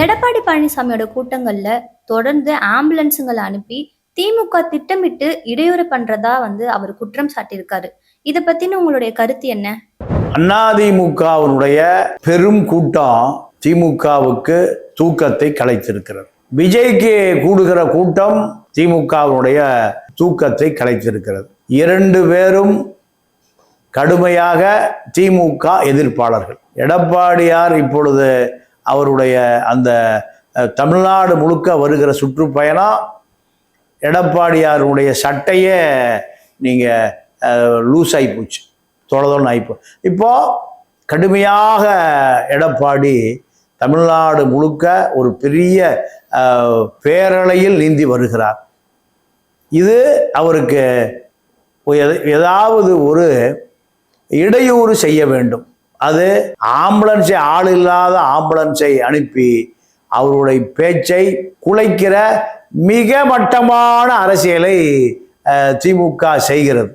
எடப்பாடி பழனிசாமியோட கூட்டங்கள்ல தொடர்ந்து ஆம்புலன்ஸுங்களை அனுப்பி திமுக திட்டமிட்டு இடையூறு பண்றதா வந்து அவர் குற்றம் சாட்டியிருக்காரு. இத பத்தின உங்களுடைய கருத்து என்ன? அதிமுகவினுடைய பெரும் கூட்டம் திமுகவுக்கு தூக்கத்தை கலைத்திருக்கிறது. விஜய்க்கு கூடுகிற கூட்டம் திமுகவினுடைய தூக்கத்தை கலைத்திருக்கிறது. இரண்டு பேரும் கடுமையாக திமுக எதிர்ப்பாளர்கள். எடப்பாடியார் இப்பொழுது அவருடைய அந்த தமிழ்நாடு முழுக்க வருகிற சுற்றுப்பயணம் எடப்பாடியாருடைய சட்டையே நீங்கள் லூஸ் ஆகி போச்சு. தொலைதொன்னு ஆகிப்போ இப்போ கடுமையாக எடப்பாடி தமிழ்நாடு முழுக்க ஒரு பெரிய பேரலையில் நீந்தி வருகிறார். இது அவருக்கு ஏதாவது ஒரு இடையூறு செய்ய வேண்டும். அது ஆம்புலன்ஸை ஆள் இல்லாத ஆம்புலன்ஸை அனுப்பி அவருடைய பேச்சை குலைக்கிற மிக மட்டமான அரசியலை திமுக செய்கிறது.